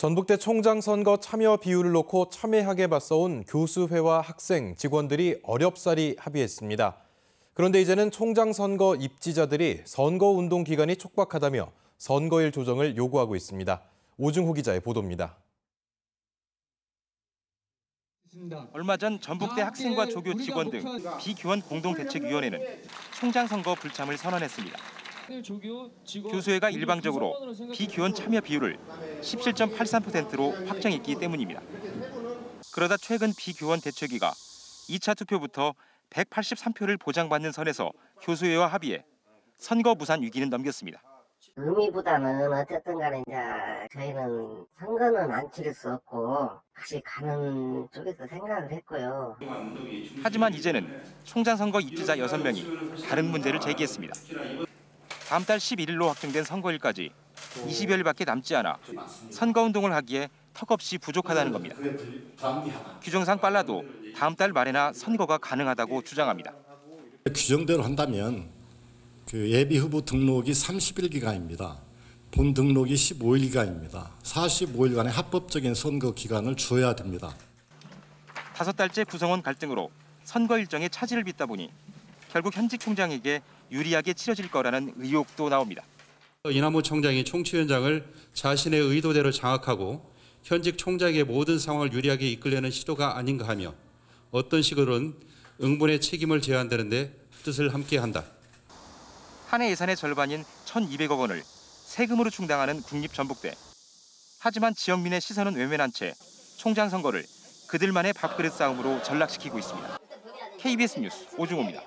전북대 총장 선거 참여 비율을 놓고 첨예하게 맞서온 교수회와 학생, 직원들이 어렵사리 합의했습니다. 그런데 이제는 총장 선거 입지자들이 선거 운동 기간이 촉박하다며 선거일 조정을 요구하고 있습니다. 오중호 기자의 보도입니다. 얼마 전 전북대 학생과 조교 직원 등 비교원 공동대책위원회는 총장 선거 불참을 선언했습니다. 교수회가 일방적으로 비교원 참여 비율을 17.83%로 확정했기 때문입니다. 그러다 최근 비교원 대책위가 2차 투표부터 183표를 보장받는 선에서 교수회와 합의해 선거 무산 위기는 넘겼습니다. 의미보다는 어쨌든 간에 이제 저희는 선거는 안 치를 수 없고 다시 가는 쪽에서 생각을 했고요. 하지만 이제는 총장 선거 입지자 6명이 다른 문제를 제기했습니다. 다음 달 11일로 확정된 선거일까지 20여일밖에 남지 않아 선거운동을 하기에 턱없이 부족하다는 겁니다. 규정상 빨라도 다음 달 말에나 선거가 가능하다고 주장합니다. 규정대로 한다면 그 예비 후보 등록이 30일 기간입니다. 본 등록이 15일 기간입니다. 45일간의 합법적인 선거 기간을 줘야 됩니다. 다섯 달째 구성원 갈등으로 선거 일정에 차질을 빚다 보니 결국 현직 총장에게 유리하게 치러질 거라는 의혹도 나옵니다. 이남우 총장이 총치위원장을 자신의 의도대로 장악하고 현직 총장의 모든 상황을 유리하게 이끌려는 시도가 아닌가 하며 어떤 식으로는 응분의 책임을 져야 한다는데 뜻을 함께한다. 한 해 예산의 절반인 1,200억 원을 세금으로 충당하는 국립전북대. 하지만 지역민의 시선은 외면한 채 총장 선거를 그들만의 밥그릇 싸움으로 전락시키고 있습니다. KBS 뉴스 오중호입니다.